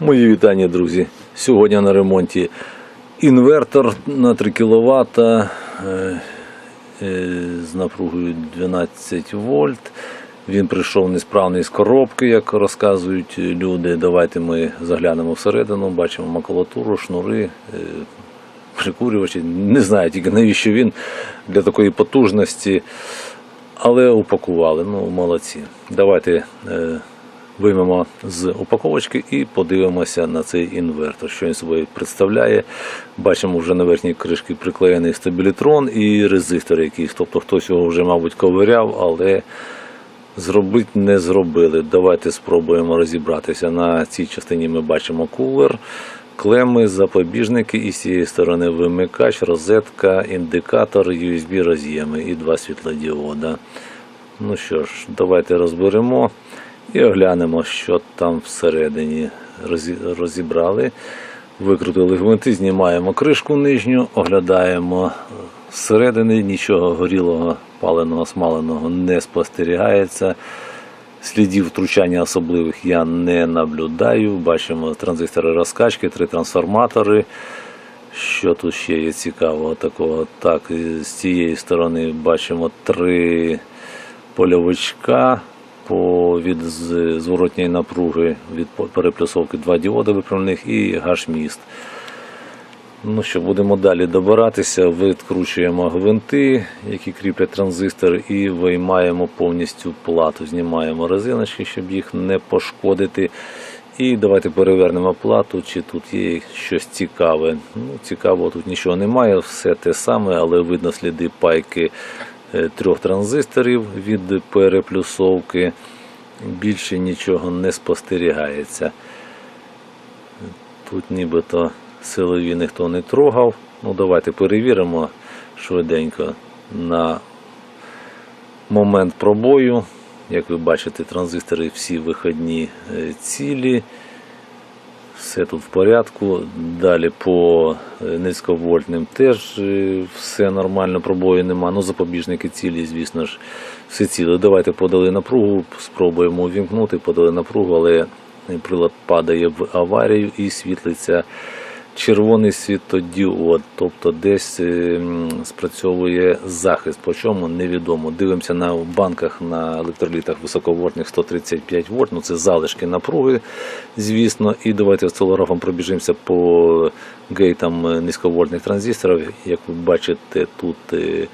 Мої вітання, друзі. Сьогодні на ремонті інвертор на 3 кВт з напругою 12 вольт. Він прийшов несправний з коробки, як розказують люди. Давайте ми заглянемо всередину, бачимо макулатуру, шнури, е, прикурювачі. Не знаю тільки навіщо він для такої потужності. Але упакували. Ну, молодці. Давайте е, виймемо з упаковочки і подивимося на цей інвертор, що він собою представляє. Бачимо, вже на верхній кришці приклеєний стабілітрон і резистор якийсь. Тобто хтось його вже, мабуть, ковиряв, але зробити не зробили. Давайте спробуємо розібратися. На цій частині ми бачимо кулер, клеми, запобіжники і з цієї сторони вимикач, розетка, індикатор, USB роз'єми і два світлодіода. Ну що ж, давайте розберемо і оглянемо, що там всередині розібрали. Викрутили гвинти, знімаємо кришку нижню, оглядаємо зсередини, нічого горілого, паленого, смаленого не спостерігається. Слідів втручання особливих я не наблюдаю. Бачимо транзистори розкачки, три трансформатори. Що тут ще є цікавого такого? Так, з цієї сторони бачимо три польовичка по від зворотньої напруги від переплюсовки два діоди виправних і гашміст. Ну що, будемо далі добиратися, відкручуємо гвинти, які кріплять транзистор, і виймаємо повністю плату. Знімаємо резиночки, щоб їх не пошкодити. І давайте перевернемо плату, чи тут є щось цікаве. Ну, цікавого тут нічого немає, все те саме, але видно сліди пайки трьох транзисторів від переплюсовки. Більше нічого не спостерігається. Тут нібито силові ніхто не трогав. Ну, давайте перевіримо швиденько на момент пробою. Як ви бачите, транзистори всі виходні е, цілі. Все тут в порядку. Далі по е, низьковольтним теж е, все нормально, пробою нема. Ну, запобіжники цілі, звісно ж, все ціле. Давайте подали напругу, спробуємо увімкнути, подали напругу, але прилад падає в аварію і світлиться червоний світодіод, тобто десь е, спрацьовує захист. По чому невідомо. Дивимося на банках на електролітах високовольтних 135 вольт. Ну це залишки напруги, звісно. І давайте осцилографом пробіжимося по гейтам е, низьковольтних транзисторів. Як ви бачите, тут е,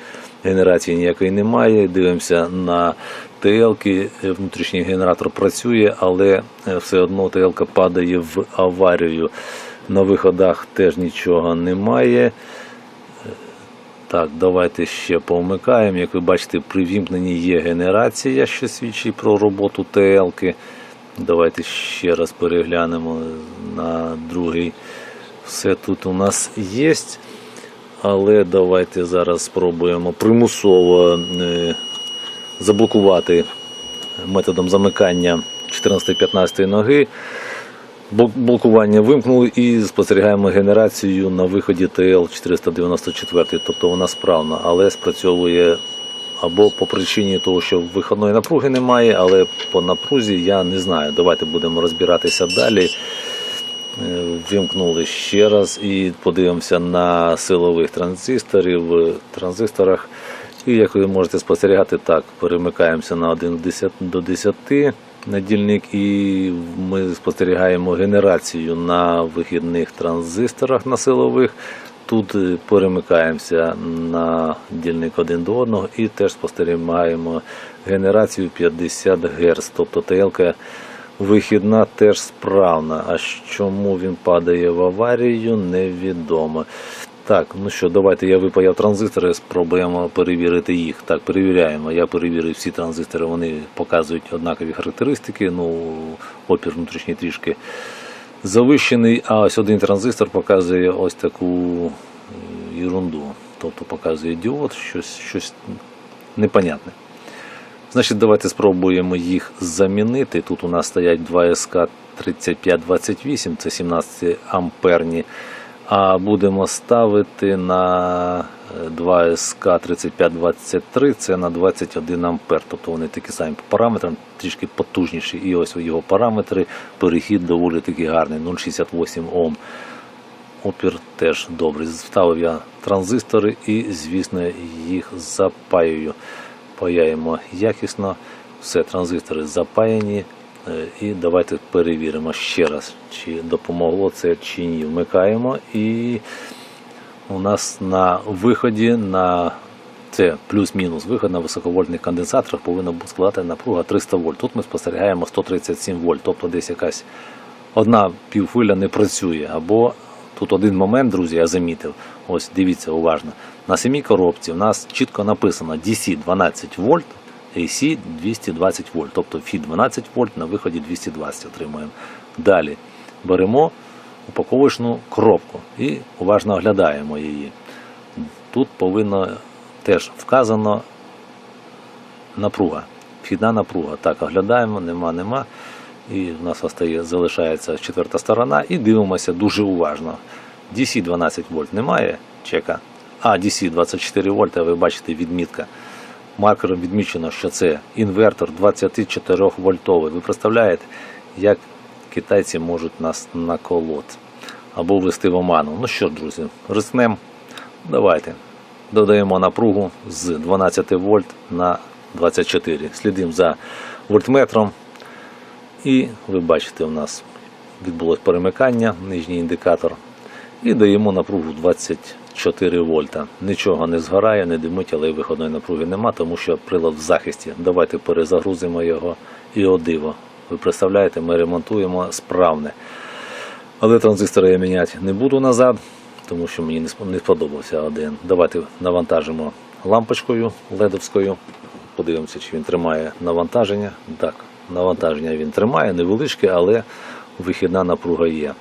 генерації ніякої немає. Дивимося на ТЛ-ки, внутрішній генератор працює, але все одно ТЛ-ка падає в аварію. На виходах теж нічого немає. Е, Так, давайте ще повмикаємо. Як ви бачите, при вімкненні є генерація, що свідчить про роботу ТЛ-ки. Давайте ще раз переглянемо на другий. Все тут у нас є. Але давайте зараз спробуємо примусово е, заблокувати методом замикання 14-15 ноги. Блок- Блокування вимкнули і спостерігаємо генерацію на виході ТЛ-494, тобто вона справна, але спрацьовує або по причині того, що виходної напруги немає, але по напрузі я не знаю. Давайте будемо розбиратися далі. Е, Вимкнули ще раз і подивимося на силових транзисторів, транзисторах. І як ви можете спостерігати, так, перемикаємося на 1 до 10 на дільник, і ми спостерігаємо генерацію на вихідних транзисторах на силових. Тут е, перемикаємося на дільник один до одного і теж спостерігаємо генерацію 50 Гц. Тобто ТЛК вихідна теж справна. А чому він падає в аварію, невідомо. Так, ну що, давайте я випаяв транзистори, спробуємо перевірити їх. Так, перевіряємо. Я перевірив всі транзистори, вони показують однакові характеристики. Ну, опір внутрішній трішки завищений, а ось один транзистор показує ось таку е, ерунду. Тобто показує діод, щось, щось непонятне. Значить, давайте спробуємо їх замінити. Тут у нас стоять 2 СК 3528, це 17 амперні А будемо ставити на 2 СК 3523, це на 21 ампер. Тобто вони такі самі по параметрам, трішки потужніші. І ось його параметри, перехід доволі таки гарний, 0,68 Ом. Опір теж добрий. Вставив я транзистори і, звісно, їх запаюю. Паяємо якісно. Все, транзистори запаяні. Е, І давайте перевіримо ще раз, чи допомогло це чи ні. Вмикаємо і у нас на виході на це плюс-мінус виход на високовольтних конденсаторах повинна складати напруга 300 вольт. Тут ми спостерігаємо 137 вольт, тобто десь якась одна півхвиля не працює. Або тут один момент, друзі, я замітив. Ось дивіться уважно. На самій коробці у нас чітко написано DC 12 вольт, AC 220 вольт. Тобто фі 12 вольт на виході 220 отримуємо. Далі беремо упаковочну коробку і уважно оглядаємо її. Тут повинно теж вказано напруга, вхідна напруга. Так, оглядаємо, нема, нема. І в нас остає, залишається четверта сторона і дивимося дуже уважно. DC 12 вольт немає, чека. А, DC 24 вольта, ви бачите відмітка. Маркером відмічено, що це інвертор 24 вольтовий. Ви представляєте, як китайці можуть нас наколоти або ввести в оману. Ну що, друзі, рискнемо. Давайте. Додаємо напругу з 12 вольт на 24. Слідимо за вольтметром. І ви бачите, у нас відбулось перемикання, нижній індикатор. І даємо напругу 24 вольта. Нічого не згорає, не димить, але виходної напруги нема, тому що прилад в захисті. Давайте перезагрузимо його і о диво. Ви представляєте, ми ремонтуємо справне. Але транзистори я міняти не буду назад, тому що мені не сподобався один. Давайте навантажимо лампочкою ледовською. Подивимося, чи він тримає навантаження. Так, навантаження він тримає, невеличке, але вихідна напруга є.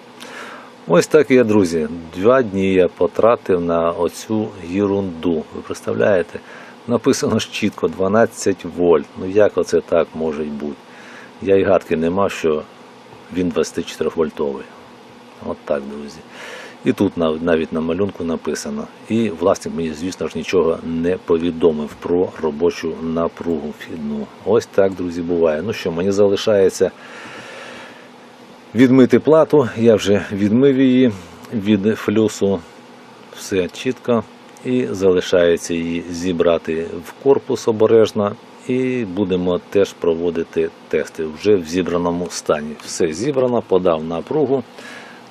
Ось так є, друзі. Два дні я потратив на оцю єрунду. Ви представляєте? Написано ж чітко 12 вольт. Ну як оце так може бути? Я й гадки не мав, що він 24 вольтовий. От так, друзі. І тут навіть на малюнку написано. І власник мені, звісно ж, нічого не повідомив про робочу напругу вхідну. Ось так, друзі, буває. Ну що, мені залишається відмити плату. Я вже відмив її від флюсу. Все чітко. І залишається її зібрати в корпус обережно. І будемо теж проводити тести вже в зібраному стані. Все зібрано, подав напругу.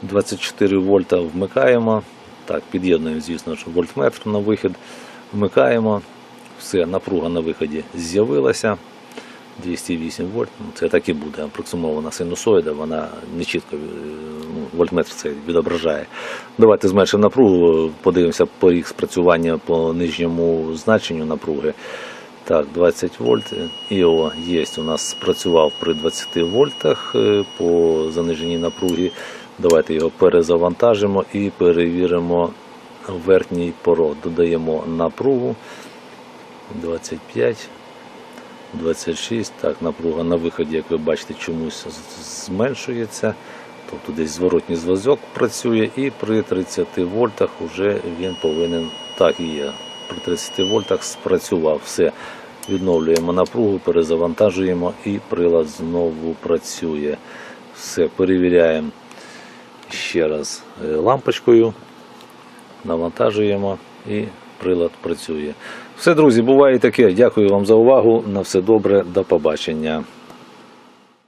24 вольта вмикаємо. Так, під'єднуємо, звісно ж, вольтметр на вихід. Вмикаємо. Все, напруга на виході з'явилася. 208 вольт. Ну, Це так і буде. Апроксимована синусоїда, вона не чітко е, ну, вольтметр це відображає. Давайте зменшимо напругу, подивимося поріг спрацювання по нижньому значенню напруги. Так, 20 вольт. ІО є у нас спрацював при 20 вольтах е, по заниженій напругі. Давайте його перезавантажимо і перевіримо верхній порог. Додаємо напругу 25. 26. Так, напруга на виході, як ви бачите, чомусь зменшується. Тобто десь зворотній зв'язок працює, і при 30 вольтах вже він повинен, так і є. При 30 вольтах спрацював. Все. Відновлюємо напругу, перезавантажуємо і прилад знову працює. Все, перевіряємо ще раз е, лампочкою, навантажуємо і прилад працює. Все, друзі, буває таке. Дякую вам за увагу. На все добре, до побачення.